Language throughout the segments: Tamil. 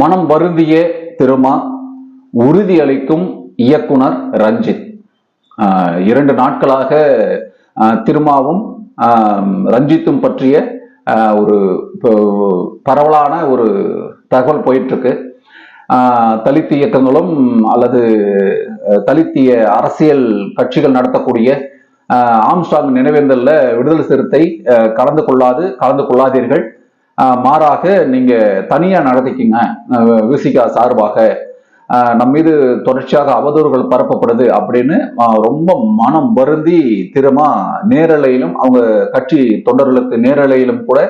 மனம் வருந்திய திருமா உறுதியளிக்கும் இயக்குனர் ரஞ்சித். இரண்டு நாட்களாக திருமாவும் ரஞ்சித்தும் பற்றிய ஒரு பரவலான ஒரு தகவல் போயிட்டுருக்கு. தலித் இயக்கங்களும் அல்லது தலித்திய அரசியல் கட்சிகள் நடத்தக்கூடிய ஆம்ஸ்டாங் நினைவேந்தலில் விடுதலை சிறுத்தை கலந்து கொள்ளாது கலந்து கொள்ளாதீர்கள். மாறாக நீங்க தனியா நடத்திக்கிங்க விசிகா சார்பாக. நம் மீது தொடர்ச்சியாக அவதூறுகள் பரப்பப்படுது அப்படின்னு ரொம்ப மனம் வருந்தி திருமா நேரலையிலும் அவங்க கட்சி தொண்டர்களுக்கு நேரலையிலும் கூட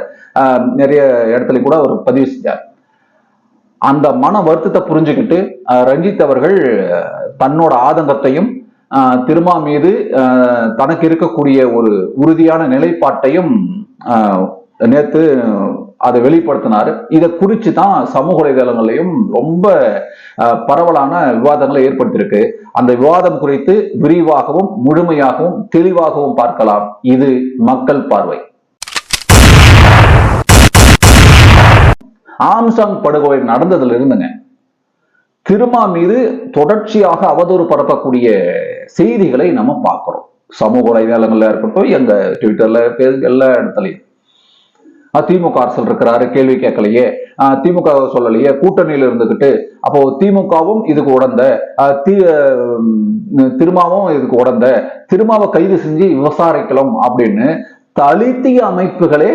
நிறைய இடத்துல கூட அவர் பதிவு செஞ்சார். அந்த மன வருத்தத்தை புரிஞ்சுக்கிட்டு ரஞ்சித் அவர்கள் தன்னோட ஆதங்கத்தையும் திருமா மீது தனக்கு இருக்கக்கூடிய ஒரு உறுதியான நிலைப்பாட்டையும் நேற்று அதை வெளிப்படுத்தினாரு. இதை குறித்து தான் சமூக வலைதளங்களையும் ரொம்ப அஹ், பரவலான விவாதங்களை ஏற்படுத்தியிருக்கு. அந்த விவாதம் குறித்து விரிவாகவும் முழுமையாகவும் தெளிவாகவும் பார்க்கலாம். இது மக்கள் பார்வை. ஆம்சாங் படுகொலை நடந்ததுல இருந்துங்க. திருமா மீது தொடர்ச்சியாக அவதூறு பரப்பக்கூடிய செய்திகளை நம்ம பார்க்கிறோம். சமூக வலைதளங்கள்ல இருக்கட்டும் எங்க ட்விட்டர்ல எல்லா இடத்துலையும் திமுக அரசல் இருக்கிறாரு கேள்வி கேட்கலையே. திமுக சொல்லலையே கூட்டணியில் இருந்துகிட்டு. அப்போ திமுகவும் இதுக்கு உடந்த தி திருமாவும் இதுக்கு உடந்த திருமாவை கைது செஞ்சு விசாரிக்கலாம் அப்படின்னு தலித்திய அமைப்புகளே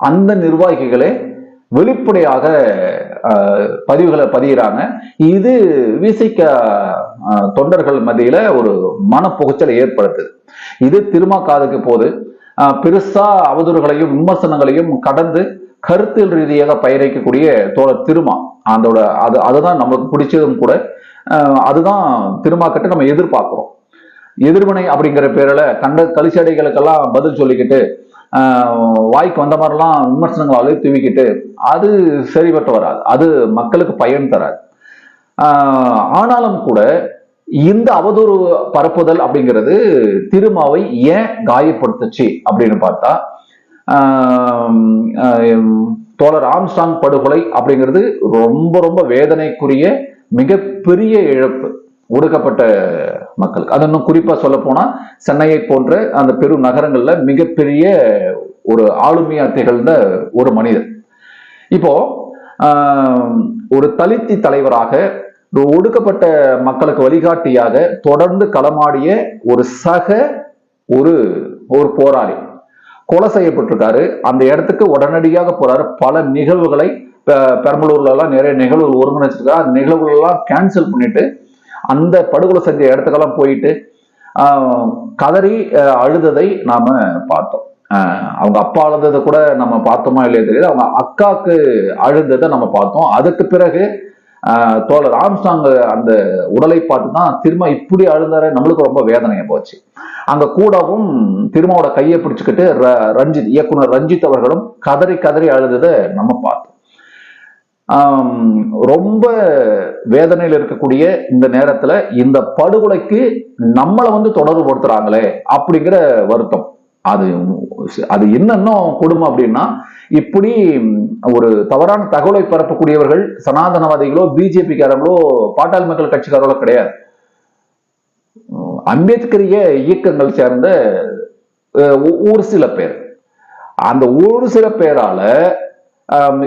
அந்த நிர்வாகிகளே வெளிப்படையாக பதிவுகளை பதிகிறாங்க இது விசிக்க தொண்டர்கள் மத்தியில ஒரு மனப்புகைச்சலை ஏற்படுத்துது. இது திருமா காதுக்கு போது பெருசா அவதூறுகளையும் விமர்சனங்களையும் கடந்து கருத்தியல் ரீதியாக பயிரைக்கக்கூடிய தோழர் திருமா. அதோட அது அதுதான் நமக்கு பிடிச்சதும் கூட. அதுதான் திருமா கிட்ட நம்ம எதிர்பார்க்கிறோம். எதிர்வினை அப்படிங்கிற பேரில் கண்ட கலிச்சடைகளுக்கெல்லாம் பதில் சொல்லிக்கிட்டு வாய்க்கு வந்த மாதிரிலாம் விமர்சனங்களாலே தூவிக்கிட்டு அது சரிபட்டு வராது. அது மக்களுக்கு பயன் தராது. ஆனாலும் கூட இந்த அவதூறு பரப்புதல் அப்படிங்கிறது திருமாவை ஏன் காயப்படுத்துச்சு அப்படின்னு பார்த்தா தோழர் ஆம்ஸ்டாங் படுகொலை அப்படிங்கிறது ரொம்ப ரொம்ப வேதனைக்குரிய மிகப்பெரிய இழப்பு ஒடுக்கப்பட்ட மக்களுக்கு. அது இன்னும் குறிப்பா சொல்ல போனா சென்னையை போன்ற அந்த பெரும் நகரங்கள்ல மிகப்பெரிய ஒரு ஆளுமையா திகழ்ந்த ஒரு மனிதர். இப்போ ஒரு தலித்தி தலைவராக ஒடுக்கப்பட்ட மக்களுக்கு வழிகாட்டியாக தொடர்ந்து களமாடிய ஒரு சக ஒரு ஒரு போராளி கொலை செய்யப்பட்டிருக்காரு. அந்த இடத்துக்கு உடனடியாக போறாரு. பல நிகழ்வுகளை பெரம்பலூர்ல எல்லாம் நிறைய நிகழ்வுகள் ஒருங்கிணைச்சிருக்காரு. அந்த நிகழ்வுகள் எல்லாம் கேன்சல் பண்ணிட்டு அந்த படுகொலை செஞ்ச இடத்துக்கெல்லாம் போயிட்டு கதறி அழுததை நாம பார்த்தோம். அவங்க அப்பா அழுததை கூட நம்ம பார்த்தோமா இல்லையா தெரியாது. அவங்க அக்காக்கு அழுந்ததை நம்ம பார்த்தோம். அதுக்கு பிறகு தோழர் ஆம்ஸ்டாங் அந்த உடலை பார்த்து தான் திரும்ப இப்படி அழுந்தாரு நம்மளுக்கு ரொம்ப வேதனையா போச்சு. அங்க கூடவும் திருமாவோட கையை பிடிச்சுக்கிட்டு ர- ரஞ்சித் இயக்குனர் ரஞ்சித் அவர்களும் கதறி கதறி அழுததை நம்ம பார்த்தோம். ரொம்ப வேதனையில் இருக்கக்கூடிய இந்த நேரத்துல இந்த படுகொலைக்கு நம்மளை வந்து தொடர்பு படுத்துறாங்களே அப்படிங்கிற வருத்தம். அது அது என்ன இன்னும் கொடுமை அப்படின்னா இப்படி ஒரு தவறான தகவலை பரப்பக்கூடியவர்கள் சனாதனவாதிகளோ பிஜேபிக்காரங்களோ பாட்டாளி மக்கள் கட்சிக்காரங்களோ கிடையாது. அம்பேத்கரிய இயக்கங்கள் சேர்ந்த அஹ், ஒரு சில பேர். அந்த ஒரு சில பேரால ஆம்,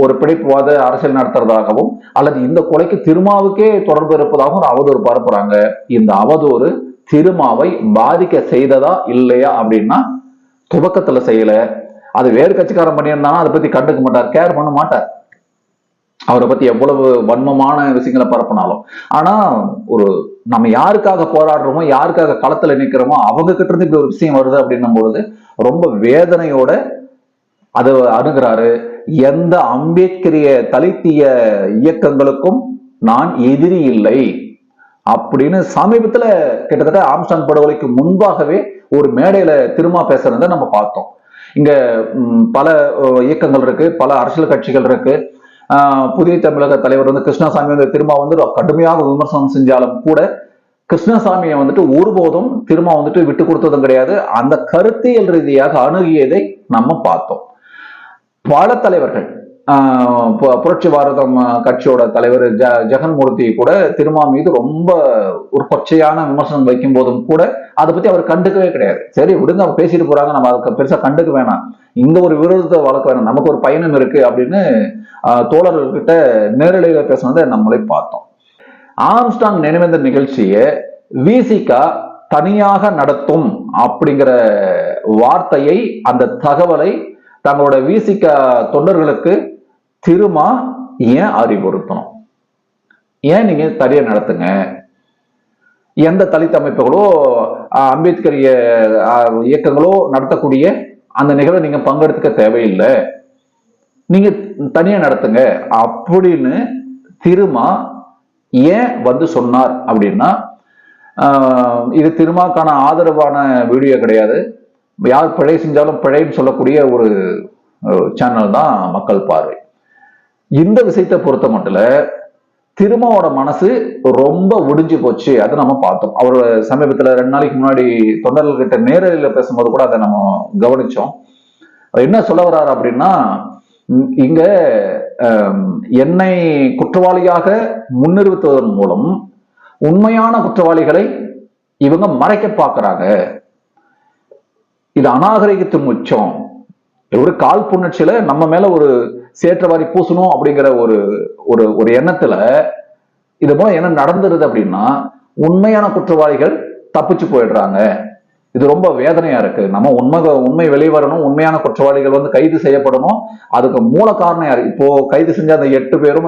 ஒரு பிடிப்புவாத அரசியல் நடத்துறதாகவும் அல்லது இந்த கொலைக்கு திருமாவுக்கே தொடர்பு இருப்பதாகவும் ஒரு அவதூறு பரப்புறாங்க. இந்த அவதூறு திருமாவை பாதிக்க செய்ததா இல்லையா அப்படின்னா துவக்கத்துல செய்யல. அது வேறு கட்சிக்காரன் பண்ணியிருந்தானா அதை பத்தி கண்டுக்க மாட்டார் கேர் பண்ண மாட்டார். அவரை பத்தி எவ்வளவு வன்மமான விஷயங்களை பரப்பினாலும். ஆனா ஒரு நம்ம யாருக்காக போராடுறோமோ யாருக்காக களத்துல நிக்கிறோமோ அவங்க கிட்ட இருந்து இப்படி ஒரு விஷயம் வருது அப்படின்னும் பொழுது ரொம்ப வேதனையோட அது அணுகிறாரு. எந்த அம்பேத்கரிய தலித்திய இயக்கங்களுக்கும் நான் எதிரி இல்லை அப்படின்னு சமீபத்துல கிட்டத்தட்ட ஆம்ஸ்டாங் படுகொலைக்கு முன்பாகவே ஒரு மேடையில திரும்ப பேசுறதை நம்ம பார்த்தோம். இங்க பல இயக்கங்கள் இருக்கு பல அரசியல் கட்சிகள் இருக்கு. ஆஹ், புதிய தமிழக தலைவர் வந்து கிருஷ்ணசாமி வந்து திரும்ப வந்து கடுமையாக விமர்சனம் செஞ்சாலும் கூட கிருஷ்ணசாமியை வந்துட்டு ஒருபோதும் திரும்ப வந்துட்டு விட்டு கொடுத்ததும் கிடையாது. அந்த கருத்தியல் ரீதியாக அணுகியதை நம்ம பார்த்தோம். பல தலைவர்கள் புரட்சி பாரதம் கட்சியோட தலைவர் ஜ ஜெகன்மூர்த்தி கூட திருமா மீது ரொம்ப ஒரு கொச்சையான விமர்சனம் வைக்கும் போதும் கூட அதை பத்தி அவர் கண்டுக்கவே கிடையாது. சரி விடுங்க அவங்க பேசிட்டு போறாங்க நம்ம அதுக்கு பெருசா கண்டுக்க வேணாம். இந்த ஒரு விரோதத்தை வளர்க்க வேணாம். நமக்கு ஒரு பயணம் இருக்கு அப்படின்னு ஆஹ், தோழர்கள்கிட்ட நேரடியாக பேசுனதை நம்மளே பார்த்தோம். ஆம்ஸ்டாங் நினைவேந்த நிகழ்ச்சியை விசிகா தனியாக நடத்தும் அப்படிங்கிற வார்த்தையை அந்த தகவலை தங்களோட விசிகா தொண்டர்களுக்கு திருமா ஏன் அறிவுறுத்தணும்? ஏன் நீங்க தடியை நடத்துங்க? எந்த தலித் அமைப்புகளோ அம்பேத்கர் இயக்கங்களோ நடத்தக்கூடிய அந்த நிகழ்வை நீங்க பங்கெடுத்துக்க தேவையில்லை. நீங்க தனியா நடத்துங்க. அப்படின்னு திருமா ஏன் வந்து சொன்னார் அப்படின்னா இது திருமாக்கான ஆதரவான வீடியோ கிடையாது. யார் பிழை செஞ்சாலும் பிழைன்னு சொல்லக்கூடிய ஒரு சேனல் தான் மக்கள் பார்வை. இந்த விஷயத்தை பொறுத்த மட்டும் திருமாவோட மனசு ரொம்ப ஒடிஞ்சு போச்சு அதை நம்ம பார்த்தோம். அவர் சமீபத்தில் ரெண்டு நாளைக்கு முன்னாடி தொண்டர்கள்கிட்ட நேரடியில் பேசும்போது கூட அதை நம்ம கவனிச்சோம். அவர் என்ன சொல்ல வர்றாரு அப்படின்னா இங்க என்னை குற்றவாளியாக முன்னிறுத்துவதன் மூலம் உண்மையான குற்றவாளிகளை இவங்க மறைக்க பார்க்கறாங்க. இது அநாகரிகத்தின் உச்சம். ஒரு கால் புணர்ச்சியில நம்ம மேல ஒரு சேற்றவாரி பூசணும் அப்படிங்கிற ஒரு ஒரு ஒரு எண்ணத்துல இது மூலம் என்ன நடந்துருது அப்படின்னா உண்மையான குற்றவாளிகள் தப்பிச்சு போயிடுறாங்க. இது ரொம்ப வேதனையா இருக்கு. நம்ம உண்மை உண்மை வெளியே வரணும் உண்மையான குற்றவாளிகள் வந்து கைது செய்யப்படணும். அதுக்கு மூல காரணம் யாரு? இப்போ கைது செஞ்ச அந்த எட்டு பேரும்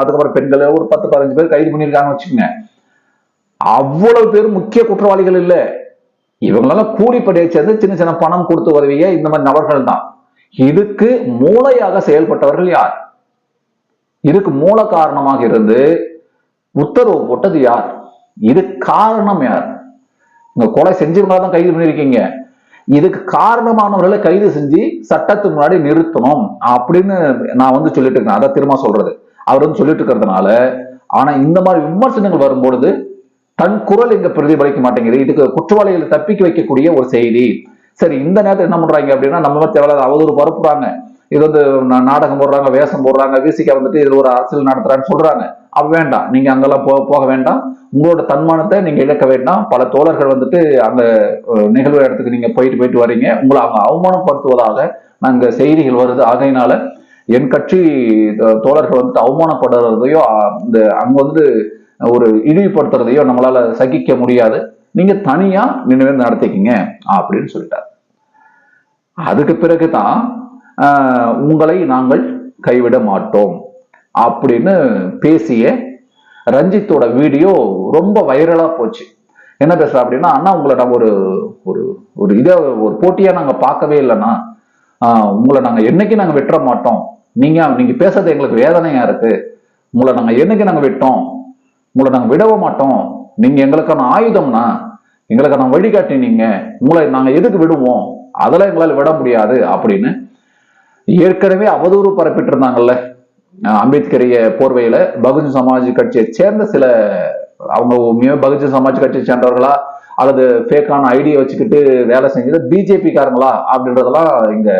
அதுக்கப்புறம் பெண்கள் ஒரு பத்து பதினஞ்சு பேர் கைது பண்ணியிருக்காங்கன்னு வச்சுக்கோங்க. அவ்வளவு பேர் முக்கிய குற்றவாளிகள் இல்லை. இவங்களெல்லாம் கூலிப்படையை சேர்ந்து சின்ன சின்ன பணம் கொடுத்து உதவிய இந்த மாதிரி நபர்கள் தான். இதுக்கு மூளையாக செயல்பட்டவர்கள் யார்? இதுக்கு மூல காரணமாக இருந்து உத்தரவு போட்டது யார்? இது காரணம் யார்? இந்த கொலை செஞ்சவங்களா தான் கைது பண்ணியிருக்கீங்க. இதுக்கு காரணமானவர்களை கைது செஞ்சு சட்டத்துக்கு முன்னாடி நிறுத்தணும் அப்படின்னு நான் வந்து சொல்லிட்டு இருக்கேன். அதை திரும்ப சொல்றது. அவர் வந்து சொல்லிட்டு இருக்கிறதுனால ஆனா இந்த மாதிரி விமர்சனங்கள் வரும்பொழுது தன் குரல் இங்க பிரதிபலிக்க மாட்டேங்குது. இதுக்கு குற்றவாளிகளை தப்பிக்க வைக்கக்கூடிய ஒரு செய்தி. சரி இந்த நேரத்தில் என்ன பண்றாங்க அப்படின்னா நம்ம தேவையில்லாத அவதூறு பரப்புறாங்க. இது வந்து நாடகம் போடுறாங்க வேஷம் போடுறாங்க விசிக்க வந்துட்டு இதுல ஒரு அரசியல் நடத்துறான்னு சொல்றாங்க. அவ வேண்டாம். நீங்க அங்கெல்லாம் போக போக வேண்டாம். உங்களோட தன்மானத்தை நீங்க இழக்க வேண்டாம். பல தோழர்கள் வந்துட்டு அந்த நிகழ்வு இடத்துக்கு நீங்க போயிட்டு போயிட்டு வரீங்க. உங்களை அவங்க அவமானப்படுத்துவதாக நாங்க செய்திகள் வருது. ஆகையினால என் கட்சி தோ- தோழர்கள் வந்துட்டு அவமானப்படுறதையோ இந்த அங்க வந்துட்டு ஒரு இழிவுபடுத்துறதையோ நம்மளால சகிக்க முடியாது. நீங்க தனியா நினைவு நடத்திக்கிங்க அப்படின்னு சொல்லிட்டார். அதுக்கு பிறகுதான் உங்களை நாங்கள் கைவிட மாட்டோம் அப்படின்னு பேசிய ரஞ்சித்தோட வீடியோ ரொம்ப வைரலா போச்சு. என்ன பேசுற அப்படின்னா அண்ணா உங்களை நம்ம ஒரு ஒரு ஒரு இதை ஒரு போட்டியா நாங்க பார்க்கவே இல்லைண்ணா. உங்களை நாங்க என்னைக்கு நாங்க விட்டுற மாட்டோம். நீங்க நீங்க பேசுறது எங்களுக்கு வேதனையா இருக்கு. உங்களை நாங்க என்னைக்கு நாங்க விட்டோம்? உங்களை நாங்கள் விடவும் மாட்டோம். நீங்கள் எங்களுக்கான ஆயுதம்னா எங்களுக்கான வழிகாட்டி நீங்க உங்களை நாங்கள் எதுக்கு விடுவோம்? அதெல்லாம் எங்களால் விட முடியாது அப்படின்னு ஏற்கனவே அவதூறு பரப்பிட்டு இருந்தாங்கல்ல அம்பேத்கரிய போர்வையில பகுஜன் சமாஜ் கட்சியை சேர்ந்த சில அவங்க பகுஜன் சமாஜ் கட்சியை சேர்ந்தவர்களா அல்லது ஃபேக்கான ஐடியை வச்சுக்கிட்டு வேலை செஞ்சது பிஜேபி காரங்களா அப்படின்றதெல்லாம் இங்க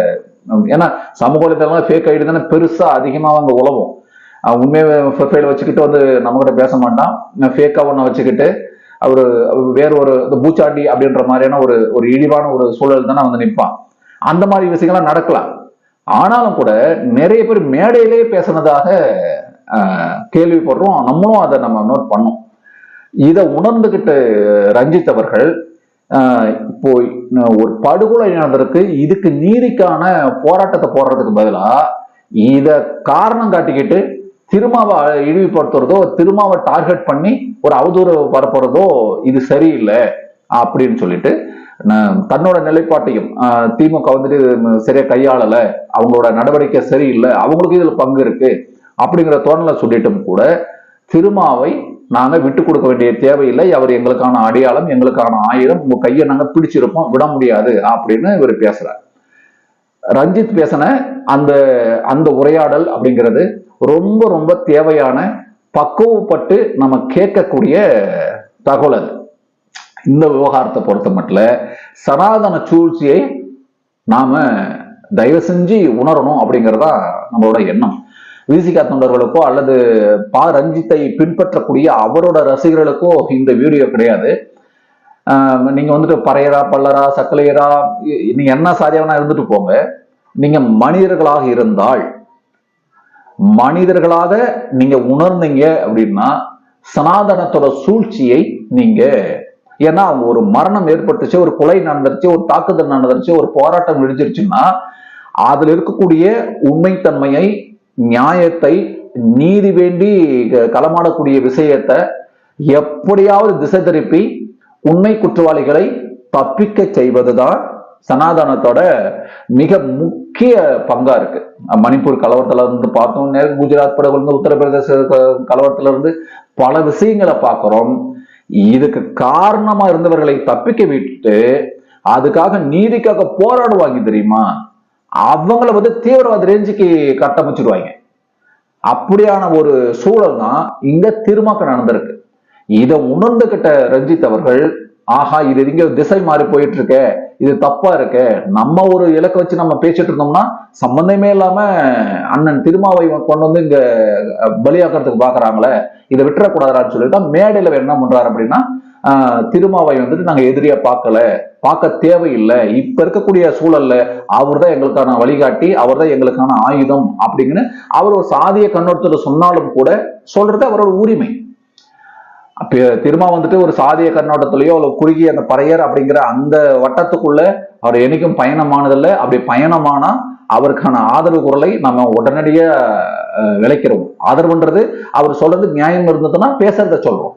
ஏன்னா சமூக வலைதளம் ஃபேக் ஐடி தானே பெருசா அதிகமாக அவங்க உழவும். உண்மையை ப்ரொஃபைல் வச்சுக்கிட்டு வந்து நம்ம கிட்ட பேச மாட்டான். ஃபேக்காக ஒண்ண வச்சுக்கிட்டு அவர் வேற ஒரு இந்த பூச்சாண்டி அப்படின்ற மாதிரியான ஒரு ஒரு இழிவான ஒரு சூழல் தானே வந்து நிற்பான். அந்த மாதிரி விஷயங்கள்லாம் நடக்கலாம். ஆனாலும் கூட நிறைய பேர் மேடையிலேயே பேசுனதாக கேள்விப்படுறோம். நம்மளும் அதை நம்ம நோட் பண்ணோம். இதை உணர்ந்துகிட்டு ரஞ்சித் அவர்கள் இப்போ ஒரு படுகொலை நடந்திருக்கு. இதுக்கு நீதிக்கான போராட்டத்தை போடுறதுக்கு பதிலாக இதை காரணம் காட்டிக்கிட்டு திருமாவை இழிவுபடுத்துறதோ திருமாவை டார்கெட் பண்ணி ஒரு அவதூறு பரப்புறதோ இது சரியில்லை அப்படின்னு சொல்லிட்டு நான் தன்னோட நிலைப்பாட்டையும் திமுக வந்துட்டு சரியா கையாளல அவங்களோட நடவடிக்கை சரியில்லை அவங்களுக்கு இதுல பங்கு இருக்கு அப்படிங்கிற தோணலை சொல்லிட்டும் கூட திருமாவை நாங்க விட்டு கொடுக்க வேண்டிய தேவையில்லை. அவர் எங்களுக்கான அடையாளம் எங்களுக்கான ஆயுதம் உங்க கையை நாங்க பிடிச்சிருப்போம் விட முடியாது அப்படின்னு இவர் பேசுறாரு. ரஞ்சித் பேசின அந்த அந்த உரையாடல் அப்படிங்கிறது ரொம்ப ரொம்ப தேவையான பக்குவப்பட்டு நம்ம கேட்கக்கூடிய தகவல் அது. இந்த விவகாரத்தை பொறுத்த மட்டும் சனாதன சூழ்ச்சியை நாம தயவு செஞ்சு உணரணும் அப்படிங்கிறதா நம்மளோட எண்ணம். விசிகா தொண்டர்களுக்கோ அல்லது பா ரஞ்சித்தை பின்பற்றக்கூடிய அவரோட ரசிகர்களுக்கோ இந்த வீடியோ கிடையாது. ஆஹ் நீங்க வந்துட்டு பறையரா பல்லரா சக்கலையரா நீங்கள் நீங்க என்ன சாதியாவனா இருந்துட்டு போங்க. நீங்க மனிதர்களாக இருந்தால் மனிதர்களாக நீங்க உணர்ந்தீங்க அப்படின்னா சனாதனத்தோட சூழ்ச்சியை நீங்க ஏன்னா அவங்க ஒரு மரணம் ஏற்பட்டுச்சு ஒரு கொலை நடந்துருச்சு ஒரு தாக்குதல் நடந்துருச்சு ஒரு போராட்டம் விழிச்சிருச்சுன்னா அதில் இருக்கக்கூடிய உண்மைத்தன்மையை நியாயத்தை நீதி வேண்டி க- களமாடக்கூடிய விஷயத்தை எப்படியாவது திசை திருப்பி உண்மை குற்றவாளிகளை தப்பிக்க செய்வதுதான் சனாதனத்தோட மிக முக்கிய பங்கா இருக்கு. மணிப்பூர் கலவரத்துல இருந்து பார்த்தோம். குஜராத் படுகொலை இருந்து உத்தரப்பிரதேச கலவரத்துல இருந்து பல விஷயங்களை பார்க்கிறோம். இதுக்கு காரணமா இருந்தவர்களை தப்பிக்க விட்டுட்டு அதுக்காக நீதிக்காக போராடுவாங்க தெரியுமா? அவங்கள வந்து தீவிரவாத ரேஞ்சுக்கு கட்டமைச்சிடுவாங்க அப்படியான ஒரு சூழல் தான் இங்க திருமாக்க நடந்திருக்கு. இதை உணர்ந்துகிட்ட ரஞ்சித் அவர்கள் ஆஹா இது இங்க திசை மாறி போயிட்டு இருக்க இது தப்பா இருக்க நம்ம ஒரு இலக்கை வச்சு நம்ம பேசிட்டு இருந்தோம்னா சம்பந்தமே இல்லாம அண்ணன் திருமாவை கொண்டு வந்து இங்க பலியாக்கிறதுக்கு பாக்குறாங்களே இதை விட்டுறக்கூடாதான்னு சொல்லிட்டு தான் மேடையில என்ன பண்றாரு அப்படின்னா ஆஹ், திருமாவை வந்துட்டு நாங்க எதிரியா பார்க்கல பார்க்க தேவையில்லை இப்ப இருக்கக்கூடிய சூழல்ல அவர் தான் எங்களுக்கான வழிகாட்டி அவர் தான் எங்களுக்கான ஆயுதம் அப்படிங்கன்னு அவர் ஒரு சாதிய கண்ணோட்டத்துல சொன்னாலும் கூட சொல்றது அவரோட உரிமை. திரும்ப வந்துட்டு ஒரு சாதிய கண்ணோட்டத்திலேயோ அல்லது குறுகிய அந்த பறையர் அப்படிங்கிற அந்த வட்டத்துக்குள்ள அவர் என்னைக்கும் பயணமானதில்லை. அப்படி பயணமானா அவருக்கான ஆதரவு குரலை நம்ம உடனடியா விளைக்கிறோம் ஆதரவுன்றது அவர் சொல்றது நியாயம் இருந்ததுன்னா பேசுறத சொல்றோம்.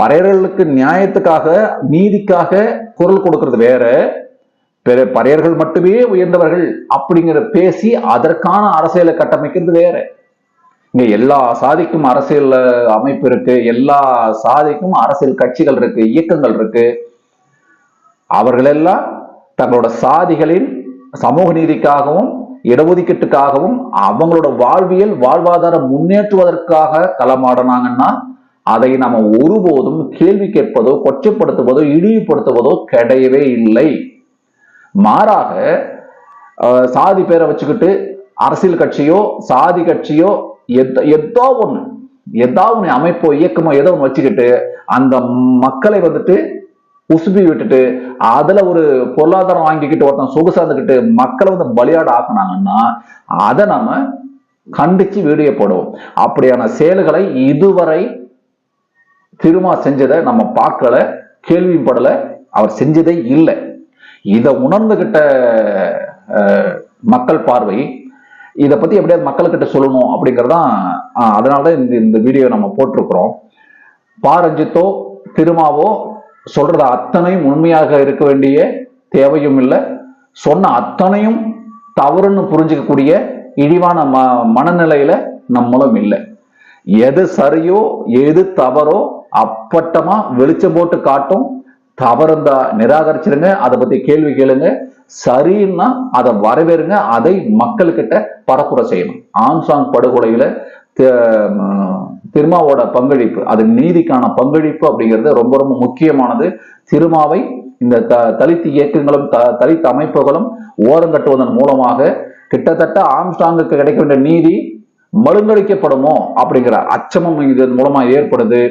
பறையர்களுக்கு நியாயத்துக்காக நீதிக்காக குரல் கொடுக்கறது வேற. பிற பறையர்கள் மட்டுமே உயர்ந்தவர்கள் அப்படிங்கிற பேசி அதற்கான அரசியலை கட்டமைக்கிறது வேற. இங்க எல்லா சாதிக்கும் அரசியல் அமைப்பு இருக்கு எல்லா சாதிக்கும் அரசியல் கட்சிகள் இருக்கு இயக்கங்கள் இருக்கு. அவர்களெல்லாம் தங்களோட சாதிகளின் சமூக நீதிக்காகவும் இடஒதுக்கீட்டுக்காகவும் அவங்களோட வாழ்வியல் வாழ்வாதாரம் முன்னேற்றுவதற்காக களமாடினாங்கன்னா அதை நம்ம ஒருபோதும் கேள்வி கேட்பதோ கொச்சைப்படுத்துவதோ இழிவுபடுத்துவதோ கிடையவே இல்லை. மாறாக சாதி பேரை வச்சுக்கிட்டு அரசியல் கட்சியோ சாதி கட்சியோ ஏதோ ஒண்ணு ஏதோ ஒண்ணு அமைப்போ இயக்கமோ ஏதோ ஒண்ணு வச்சுக்கிட்டு அந்த மக்களை வந்துட்டு உசுப்பி விட்டுட்டு அதுல ஒரு பொருளாதாரம் வாங்கிக்கிட்டு ஒருத்தன் சொகுசாந்துக்கிட்டு மக்களை வந்து பலியாட ஆக்குனாங்கன்னா அதை நம்ம கண்டிச்சு வீடியோ போடுவோம். அப்படியான செயல்களை இதுவரை திருமா செஞ்சதை நம்ம பார்க்கல கேள்விப்படல அவர் செஞ்சதே இல்லை. இதை உணர்ந்துகிட்ட மக்கள் பார்வை இதை பத்தி எப்படியாவது மக்கள்கிட்ட சொல்லணும் அப்படிங்கறதான் அஹ், அதனாலதான் இந்த இந்த வீடியோ நம்ம போட்டிருக்கிறோம். பாரஞ்சித்தோ திருமாவோ சொல்றது அத்தனையும் உண்மையாக இருக்க வேண்டிய தேவையும் இல்லை. சொன்ன அத்தனையும் தவறுன்னு புரிஞ்சுக்கக்கூடிய இழிவான ம மனநிலையில நம்மளும் இல்லை. எது சரியோ எது தவறோ அப்பட்டமா வெளிச்சம் போட்டு காட்டும் தவறுந்தா நிராகரிச்சிருங்க அதை பத்தி கேள்வி கேளுங்க. சரின்னா அதை வரவேறுங்க அதை மக்கள்கிட்ட பரப்புரை செய்யணும். ஆம்சாங் படுகொலையில திருமாவோட பங்களிப்பு அது நீதிக்கான பங்களிப்பு அப்படிங்கிறது ரொம்ப ரொம்ப முக்கியமானது. திருமாவை இந்த த தலித் இயக்கங்களும் த தலித் அமைப்புகளும் ஓரங்கட்டுவதன் மூலமாக கிட்டத்தட்ட ஆம்ஸ்டாங்குக்கு கிடைக்க வேண்டிய நீதி மழுங்கடிக்கப்படுமோ அப்படிங்கிற அச்சமும் இதன் மூலமா ஏற்படுது.